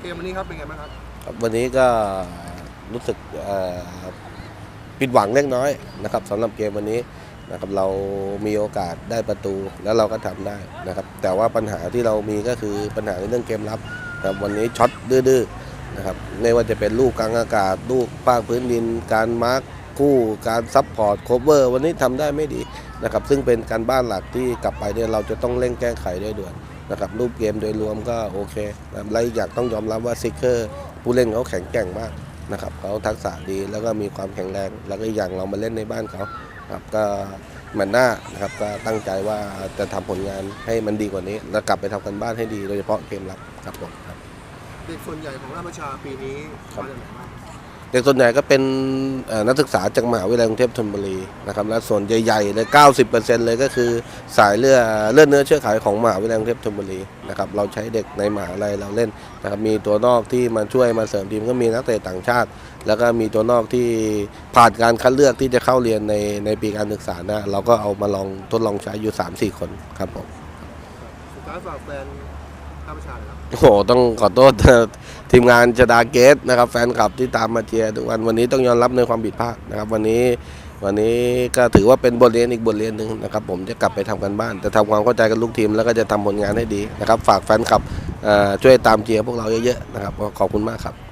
เกมวันนี้ครับเป็นไงบ้างครับวันนี้ก็รู้สึกผิดหวังเล็กน้อยนะครับสำหรับเกมวันนี้นะครับเรามีโอกาสได้ประตูแล้วเราก็ทำได้นะครับ แต่ว่าปัญหาที่เรามีก็คือปัญหาในเรื่องเกมรับนะครับวันนี้ช็อตดื้อๆนะครับไม่ว่าจะเป็นลูกกลางอากาศลูกปากพื้นดิน การมาร์คคู่การซับพอร์ตโคเวอร์ วันนี้ทำได้ไม่ดีนะครับซึ่งเป็นการบ้านหลักที่กลับไปเนี่ยเราจะต้องเร่งแก้ไขได้ด่วน นะครับรูปเกมโดยรวมก็โอเคนะครับและอีกอย่างต้องยอมรับว่าซิกเกอร์ผู้เล่นเขาแข็งแกร่งมากนะครับเขาทักษะดีแล้วก็มีความแข็งแรง แล้วก็อีกอย่างเรามาเล่นในบ้านเขาครับก็แมนหน้านะครับก็ตั้งใจว่าจะทำผลงานให้มันดีกว่านี้ แล้วกลับไปทำกันบ้านให้ดีโดยเฉพาะเกมรับครับผมครับเด็กส่วนใหญ่ของราชประชาปีนี้ครับมาจากไหนบ้าง เด็กส่วนใหญ่ก็เป็นเอ่อนักศึกษาจากมหาวิทยาลัยกรุงเทพธนบุรีนะครับและส่วนใหญ่ๆเลย90%เลยก็คือสายเลือดเลือดเนื้อเชื้อไขของมหาวิทยาลัยกรุงเทพธนบุรีนะครับเราใช้เด็กในมหาลัยเราเล่นนะครับมีตัวนอกที่มาช่วยมาเสริมทีมก็มีนักเตะต่างชาติ แล้วก็มีตัวนอกที่ผ่านการคัดเลือกที่จะเข้าเรียนในในปีการศึกษานะเราก็เอามาลองทดลองใช้อยู่ 3-4 คนครับผมสุดท้ายฝากแฟนราชประชาเลยครับโอ้โหต้องขอโทษ ทีมงานชดาเกตนะครับแฟนคลับที่ตามมาเชียร์ทุกวันวันนี้ต้องยอมรับในความผิดพลาดนะครับ วันนี้วันนี้ก็ถือว่าเป็นบทเรียนอีกบทเรียนหนึ่งนะครับ ผมจะกลับไปทำกันบ้าน จะทำความเข้าใจกับลูกทีมแล้วก็จะทำผลงานให้ดีนะครับ ฝากแฟนคลับช่วยตามเชียร์พวกเราเยอะๆนะครับขอบคุณมากครับ